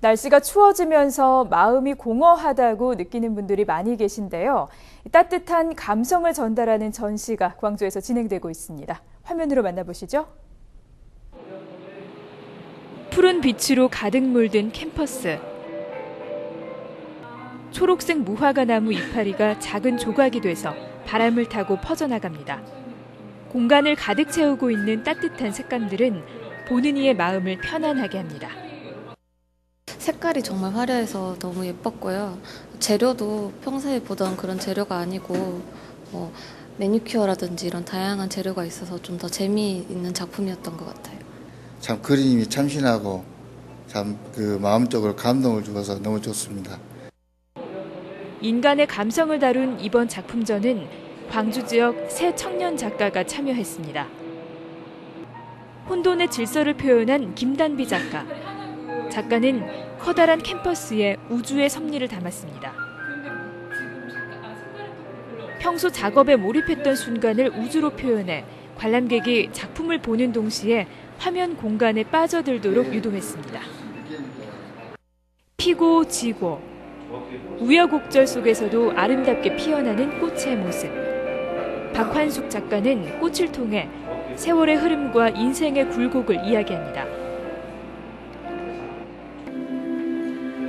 날씨가 추워지면서 마음이 공허하다고 느끼는 분들이 많이 계신데요. 따뜻한 감성을 전달하는 전시가 광주에서 진행되고 있습니다. 화면으로 만나보시죠. 푸른 빛으로 가득 물든 캠퍼스. 초록색 무화과 나무 이파리가 작은 조각이 돼서 바람을 타고 퍼져나갑니다. 공간을 가득 채우고 있는 따뜻한 색감들은 보는 이의 마음을 편안하게 합니다. 색깔이 정말 화려해서 너무 예뻤고요. 재료도 평소에 보던 그런 재료가 아니고 뭐 매니큐어라든지 이런 다양한 재료가 있어서 좀 더 재미있는 작품이었던 것 같아요. 참 그림이 참신하고 참 그 마음적으로 감동을 주어서 너무 좋습니다. 인간의 감성을 다룬 이번 작품전은 광주 지역 새 청년 작가가 참여했습니다. 혼돈의 질서를 표현한 김단비 작가. 작가는 커다란 캠퍼스에 우주의 섭리를 담았습니다. 평소 작업에 몰입했던 순간을 우주로 표현해 관람객이 작품을 보는 동시에 화면 공간에 빠져들도록 유도했습니다. 피고 지고 우여곡절 속에서도 아름답게 피어나는 꽃의 모습. 박환숙 작가는 꽃을 통해 세월의 흐름과 인생의 굴곡을 이야기합니다.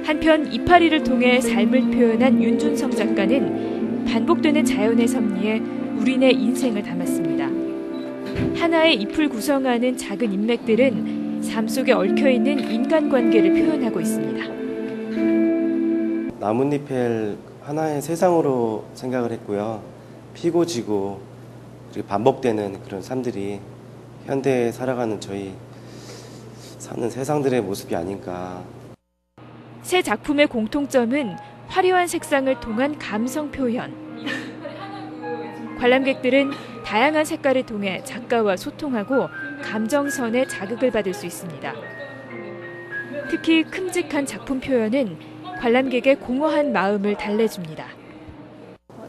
한편 이파리를 통해 삶을 표현한 윤준성 작가는 반복되는 자연의 섭리에 우리네 인생을 담았습니다. 하나의 잎을 구성하는 작은 인맥들은 삶 속에 얽혀 있는 인간관계를 표현하고 있습니다. 나뭇잎을 하나의 세상으로 생각을 했고요. 피고 지고 반복되는 그런 삶들이 현대에 살아가는 저희 사는 세상들의 모습이 아닌가. 새 작품의 공통점은 화려한 색상을 통한 감성 표현. 관람객들은 다양한 색깔을 통해 작가와 소통하고 감정선에 자극을 받을 수 있습니다. 특히 큼직한 작품 표현은 관람객의 공허한 마음을 달래줍니다.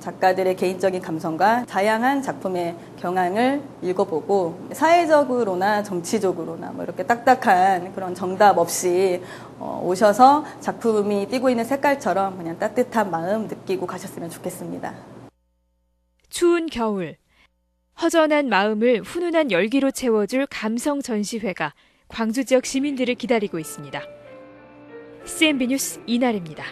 작가들의 개인적인 감성과 다양한 작품의 경향을 읽어보고 사회적으로나 정치적으로나 뭐 이렇게 딱딱한 그런 정답 없이 어, 오셔서 작품이 띄고 있는 색깔처럼 그냥 따뜻한 마음 느끼고 가셨으면 좋겠습니다. 추운 겨울, 허전한 마음을 훈훈한 열기로 채워줄 감성 전시회가 광주 지역 시민들을 기다리고 있습니다. CNB 뉴스 이날입니다.